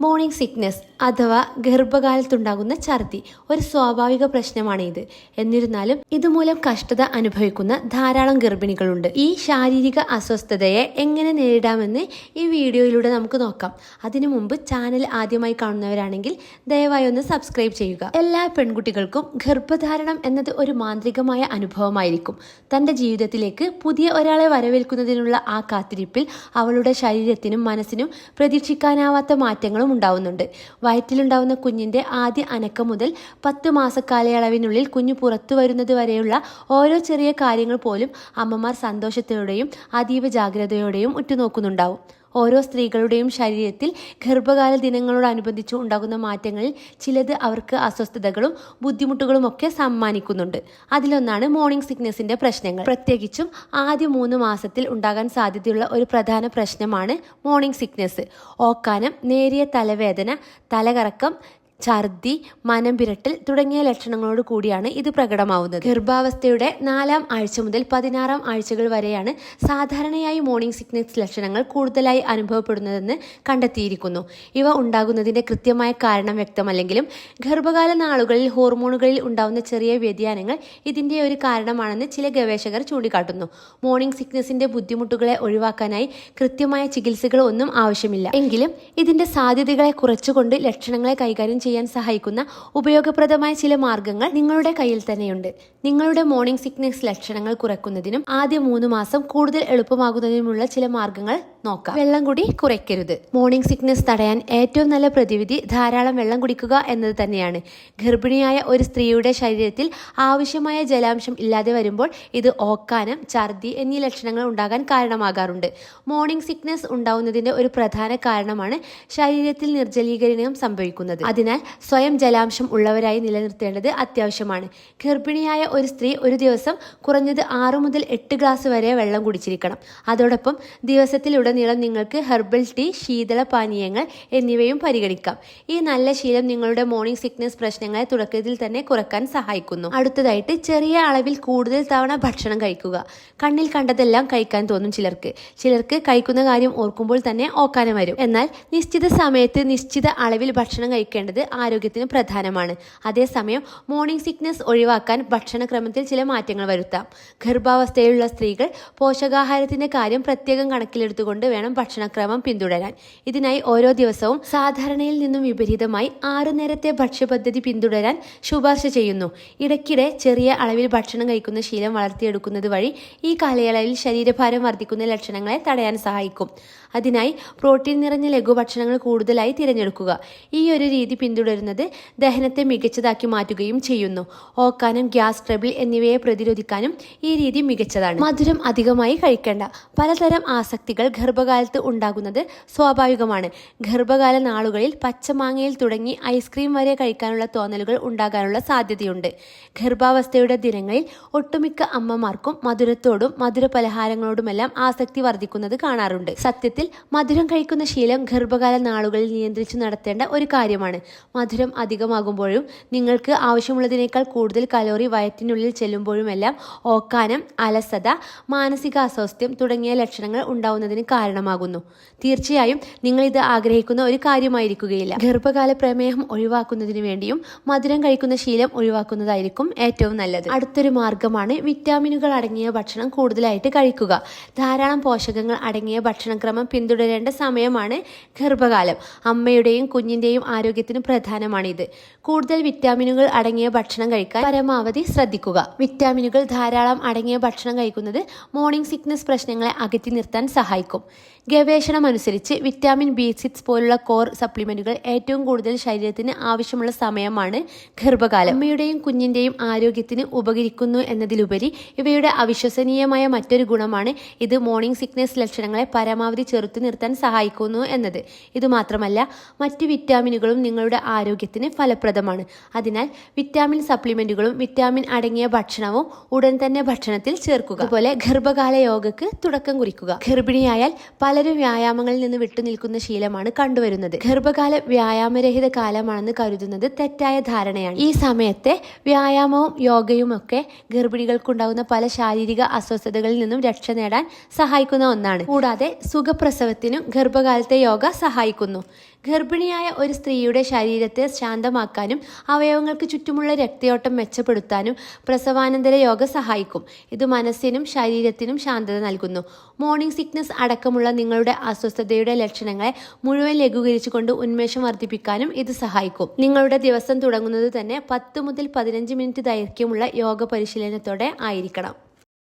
Morning sickness അഥവാ ഗർഭകാലത്തുണ്ടാകുന്ന ഛർദി ഒരു സ്വാഭാവിക പ്രശ്നമാണ് ഇത് എന്നിരുന്നാലും ഇതുമൂലം കഷ്ടത അനുഭവിക്കുന്ന ധാരാളം ഗർഭിണികളുണ്ട്. ഈ ശാരീരിക അസ്വസ്ഥതയെ എങ്ങനെ നേരിടാമെന്ന് ഈ വീഡിയോയിലൂടെ നമുക്ക് നോക്കാം. അതിനു മുമ്പ് ചാനൽ ആദ്യമായി കാണുന്നവരാണെങ്കിൽ ദയവായി ഒന്ന് സബ്സ്ക്രൈബ് ചെയ്യുക. എല്ലാ പെൺകുട്ടികൾക്കും ഗർഭധാരണം എന്നത് ഒരു മാന്ത്രികമായ അനുഭവമായിരിക്കും. തന്റെ ജീവിതത്തിലേക്ക് പുതിയ ഒരാളെ വരവേൽക്കുന്നതിനുള്ള ആ കാത്തിരിപ്പിൽ അവളുടെ ശരീരത്തിനും മനസ്സിനും പ്രതീക്ഷിക്കാനാവാത്ത മാറ്റങ്ങളും ഉണ്ടാവുന്നുണ്ട് വയറ്റിലുണ്ടാവുന്ന കുഞ്ഞിന്റെ ആദ്യ അനക്കം മുതൽ പത്ത് മാസക്കാലയളവിനുള്ളിൽ കുഞ്ഞു പുറത്തു വരുന്നത് വരെയുള്ള ഓരോ ചെറിയ കാര്യങ്ങൾ പോലും അമ്മമാർ സന്തോഷത്തോടെയും അതീവ ജാഗ്രതയോടെയും ഉറ്റുനോക്കുന്നുണ്ടാവും. ഓരോ സ്ത്രീകളുടെയും ശരീരത്തിൽ ഗർഭകാല ദിനങ്ങളോടനുബന്ധിച്ച് ഉണ്ടാകുന്ന മാറ്റങ്ങളിൽ ചിലത് അവർക്ക് അസ്വസ്ഥതകളും ബുദ്ധിമുട്ടുകളും ഒക്കെ സമ്മാനിക്കുന്നുണ്ട്. അതിലൊന്നാണ് മോർണിംഗ് സിക്നസിന്റെ പ്രശ്നങ്ങൾ. പ്രത്യേകിച്ചും ആദ്യ മൂന്ന് മാസത്തിൽ ഉണ്ടാകാൻ സാധ്യതയുള്ള ഒരു പ്രധാന പ്രശ്നമാണ് മോർണിംഗ് സിക്നസ് ഓക്കാനം നേരിയ തലവേദന തലകറക്കം ഛർദി മനം പിരട്ടൽ തുടങ്ങിയ ലക്ഷണങ്ങളോട് കൂടിയാണ് ഇത് പ്രകടമാവുന്നത്. ഗർഭാവസ്ഥയുടെ നാലാം ആഴ്ച മുതൽ പതിനാറാം ആഴ്ചകൾ വരെയാണ് സാധാരണയായി മോർണിംഗ് സിക്നസ് ലക്ഷണങ്ങൾ കൂടുതലായി അനുഭവപ്പെടുന്നതെന്ന് കണ്ടെത്തിയിരിക്കുന്നു. ഇവ ഉണ്ടാകുന്നതിന്റെ കൃത്യമായ കാരണം വ്യക്തമല്ലെങ്കിലും ഗർഭകാല നാളുകളിൽ ഹോർമോണുകളിൽ ഉണ്ടാകുന്ന ചെറിയ വ്യതിയാനങ്ങൾ ഇതിന്റെ ഒരു കാരണമാണെന്ന് ചില ഗവേഷകർ ചൂണ്ടിക്കാട്ടുന്നു. മോർണിംഗ് സിക്നസിന്റെ ബുദ്ധിമുട്ടുകളെ ഒഴിവാക്കാനായി കൃത്യമായ ചികിത്സകൾ ഒന്നും ആവശ്യമില്ല. എങ്കിലും ഇതിന്റെ സാധ്യതകളെ കുറച്ചുകൊണ്ട് ലക്ഷണങ്ങളെ കൈകാര്യം ചെയ്യാൻ സഹായിക്കുന്ന ഉപയോഗപ്രദമായ ചില മാർഗങ്ങൾ നിങ്ങളുടെ കയ്യിൽ തന്നെയുണ്ട്. നിങ്ങളുടെ മോർണിംഗ് സിക്നസ് ലക്ഷണങ്ങൾ കുറയ്ക്കുന്നതിനും ആദ്യ മൂന്ന് മാസം കൂടുതൽ എളുപ്പമാകുന്നതിനുമുള്ള ചില മാർഗങ്ങൾ നോക്കാം. വെള്ളം കുടി കുറയ്ക്കരുത്. മോർണിംഗ് സിക്നസ് തടയാൻ ഏറ്റവും നല്ല പ്രതിവിധി ധാരാളം വെള്ളം കുടിക്കുക എന്നത് തന്നെയാണ്. ഗർഭിണിയായ ഒരു സ്ത്രീയുടെ ശരീരത്തിൽ ആവശ്യമായ ജലാംശം ഇല്ലാതെ വരുമ്പോൾ ഇത് ഓക്കാനം ഛർദി എന്നീ ലക്ഷണങ്ങൾ ഉണ്ടാകാൻ കാരണമാകാറുണ്ട്. മോർണിംഗ് സിക്നസ് ഉണ്ടാവുന്നതിന്റെ ഒരു പ്രധാന കാരണമാണ് ശരീരത്തിൽ നിർജലീകരണം സംഭവിക്കുന്നത്. അതിനാൽ സ്വയം ജലാംശം ഉള്ളവരായി നിലനിർത്തേണ്ടത് അത്യാവശ്യമാണ്. ഗർഭിണിയായ ഒരു സ്ത്രീ ഒരു ദിവസം കുറഞ്ഞത് ആറ് മുതൽ എട്ട് ഗ്ലാസ് വരെ വെള്ളം കുടിച്ചിരിക്കണം. അതോടൊപ്പം ദിവസത്തിലുടനീളം നിങ്ങൾക്ക് ഹെർബൽ ടീ ശീതള പാനീയങ്ങൾ എന്നിവയും പരിഗണിക്കാം. ഈ നല്ല ശീലം നിങ്ങളുടെ മോർണിംഗ് സിക്നസ് പ്രശ്നങ്ങളെ തുടക്കത്തിൽ തന്നെ കുറയ്ക്കാൻ സഹായിക്കുന്നു. അടുത്തതായിട്ട് ചെറിയ അളവിൽ കൂടുതൽ തവണ ഭക്ഷണം കഴിക്കുക. കണ്ണിൽ കണ്ടതെല്ലാം കഴിക്കാൻ തോന്നും ചിലർക്ക്. ചിലർക്ക് കഴിക്കുന്ന കാര്യം ഓർക്കുമ്പോൾ തന്നെ ഓക്കാനം വരും. എന്നാൽ നിശ്ചിത സമയത്ത് നിശ്ചിത അളവിൽ ഭക്ഷണം കഴിക്കേണ്ടത് ആരോഗ്യത്തിന് പ്രധാനമാണ്. അതേസമയം മോർണിംഗ് സിക്നസ് ഒഴിവാക്കാൻ ഭക്ഷണക്രമത്തിൽ ചില മാറ്റങ്ങൾ വരുത്താം. ഗർഭാവസ്ഥയിലുള്ള സ്ത്രീകൾ പോഷകാഹാരത്തിന്റെ കാര്യം പ്രത്യേകം കണക്കിലെടുത്തുകൊണ്ട് വേണം ഭക്ഷണക്രമം പിന്തുടരാൻ. ഇതിനായി ഓരോ ദിവസവും സാധാരണയിൽ നിന്നും വിപരീതമായി ആറു നേരത്തെ ഭക്ഷ്യപദ്ധതി പിന്തുടരാൻ ശുപാർശ ചെയ്യുന്നു. ഇടയ്ക്കിടെ ചെറിയ അളവിൽ ഭക്ഷണം കഴിക്കുന്ന ശീലം വളർത്തിയെടുക്കുന്നത് വഴി ഈ കാലയളവിൽ ശരീരഭാരം വർദ്ധിക്കുന്ന ലക്ഷണങ്ങളെ തടയാൻ സഹായിക്കും. അതിനായി പ്രോട്ടീൻ നിറഞ്ഞ ലഘുഭക്ഷണങ്ങൾ കൂടുതലായി തിരഞ്ഞെടുക്കുക. ഈ ഒരു രീതി പിന്തുടരുന്നത് ദഹനത്തെ മികച്ചതാക്കി മാറ്റുകയും ചെയ്യുന്നു. ഓക്കാനം ഗ്യാസ് ട്രബിൾ എന്നിവയെ പ്രതിരോധിക്കാനും ഈ രീതി മികച്ചതാണ്. മധുരം അധികമായി കഴിക്കേണ്ട. പലതരം ആസക്തികൾ ഗർഭകാലത്ത് ഉണ്ടാകുന്നത് സ്വാഭാവികമാണ്. ഗർഭകാല നാളുകളിൽ പച്ചമാങ്ങയിൽ തുടങ്ങി ഐസ്ക്രീം വരെ കഴിക്കാനുള്ള തോന്നലുകൾ ഉണ്ടാകാനുള്ള സാധ്യതയുണ്ട്. ഗർഭാവസ്ഥയുടെ ദിനങ്ങളിൽ ഒട്ടുമിക്ക അമ്മമാർക്കും മധുരത്തോടും മധുര പലഹാരങ്ങളോടുമെല്ലാം ആസക്തി വർദ്ധിക്കുന്നത് കാണാറുണ്ട്. സത്യത്തിൽ മധുരം കഴിക്കുന്ന ശീലം ഗർഭകാല നാളുകളിൽ നിയന്ത്രിച്ചു നടത്തേണ്ട ഒരു കാര്യമാണ്. മധുരം അധികമാകുമ്പോഴും നിങ്ങൾക്ക് ആവശ്യമുള്ളതിനേക്കാൾ കൂടുതൽ കലോറി വയറ്റിനുള്ളിൽ ചെല്ലുമ്പോഴുമെല്ലാം ഓക്കാനം അലസത മാനസിക അസ്വാസ്ഥ്യം തുടങ്ങിയ ലക്ഷണങ്ങൾ ഉണ്ടാവുന്നതിന് കാരണമാകുന്നു. തീർച്ചയായും നിങ്ങൾ ഇത് ആഗ്രഹിക്കുന്ന ഒരു കാര്യമായിരിക്കുകയില്ല. ഗർഭകാല പ്രമേഹം ഒഴിവാക്കുന്നതിന് വേണ്ടിയും മധുരം കഴിക്കുന്ന ശീലം ഒഴിവാക്കുന്നതായിരിക്കും ഏറ്റവും നല്ലത്. അടുത്തൊരു മാർഗമാണ് വിറ്റാമിനുകൾ അടങ്ങിയ ഭക്ഷണം കൂടുതലായിട്ട് കഴിക്കുക. ധാരാളം പോഷകങ്ങൾ അടങ്ങിയ ഭക്ഷണക്രമം പിന്തുടരേണ്ട സമയമാണ് ഗർഭകാലം. അമ്മയുടെയും കുഞ്ഞിന്റെയും ആരോഗ്യത്തിന് പ്രധാനമാണിത് കൂടുതൽ വിറ്റാമിനുകൾ അടങ്ങിയ ഭക്ഷണം കഴിക്കാൻ പരമാവധി ശ്രദ്ധിക്കുക. വിറ്റാമിനുകൾ ധാരാളം അടങ്ങിയ ഭക്ഷണം കഴിക്കുന്നത് മോർണിംഗ് സിക്നസ് പ്രശ്നങ്ങളെ അകറ്റി നിർത്താൻ സഹായിക്കും. ഗവേഷണം അനുസരിച്ച് വിറ്റാമിൻ ബി സിക്സ് പോലുള്ള കോർ സപ്ലിമെന്റുകൾ ഏറ്റവും കൂടുതൽ ശരീരത്തിന് ആവശ്യമുള്ള സമയമാണ് ഗർഭകാലം. അമ്മയുടെയും കുഞ്ഞിന്റെയും ആരോഗ്യത്തിന് ഉപകരിക്കുന്നു എന്നതിലുപരി ഇവയുടെ അവിശ്വസനീയമായ മറ്റൊരു ഗുണമാണ് ഇത് മോർണിംഗ് സിക്നസ് ലക്ഷണങ്ങളെ പരമാവധി ചെറുത്തു നിർത്താൻ സഹായിക്കുന്നു എന്നത്. ഇതുമാത്രമല്ല മറ്റ് വിറ്റാമിനുകളും നിങ്ങളുടെ ആരോഗ്യത്തിന് ഫലപ്രദമാണ്. അതിനാൽ വിറ്റാമിൻ സപ്ലിമെന്റുകളും വിറ്റാമിൻ അടങ്ങിയ ഭക്ഷണവും ഉടൻ തന്നെ ഭക്ഷണത്തിൽ ചേർക്കുക. അതുപോലെ ഗർഭകാല യോഗക്ക് തുടക്കം കുറിക്കുക. ഗർഭിണിയായാൽ പലരും വ്യായാമങ്ങളിൽ നിന്ന് വിട്ടുനിൽക്കുന്ന ശീലമാണ് കണ്ടുവരുന്നത്. ഗർഭകാല വ്യായാമരഹിത കാലമാണെന്ന് കരുതുന്നത് തെറ്റായ ധാരണയാണ്. ഈ സമയത്തെ വ്യായാമവും യോഗയും ഒക്കെ ഗർഭിണികൾക്കുണ്ടാകുന്ന പല ശാരീരിക അസ്വസ്ഥതകളിൽ നിന്നും രക്ഷ നേടാൻ സഹായിക്കുന്ന ഒന്നാണ്. കൂടാതെ സുഖപ്രസവത്തിനും ഗർഭകാലത്തെ യോഗ സഹായിക്കുന്നു. ഗർഭിണിയായ ഒരു സ്ത്രീയുടെ ശരീരത്തെ ശാന്തമാക്കാനും അവയവങ്ങൾക്ക് ചുറ്റുമുള്ള രക്തയോട്ടം മെച്ചപ്പെടുത്താനും പ്രസവാനന്തര യോഗ സഹായിക്കും. ഇത് മനസ്സിനും ശരീരത്തിനും ശാന്തത നൽകുന്നു. മോർണിംഗ് സിക്നസ് അടക്കമുള്ള നിങ്ങളുടെ അസ്വസ്ഥതയുടെ ലക്ഷണങ്ങളെ മുഴുവൻ ലഘൂകരിച്ചുകൊണ്ട് ഉന്മേഷം വർദ്ധിപ്പിക്കാനും ഇത് സഹായിക്കും. നിങ്ങളുടെ ദിവസം തുടങ്ങുന്നത് തന്നെ പത്ത് മുതൽ പതിനഞ്ച് മിനിറ്റ് ദൈർഘ്യമുള്ള യോഗ പരിശീലനത്തോടെ ആയിരിക്കണം.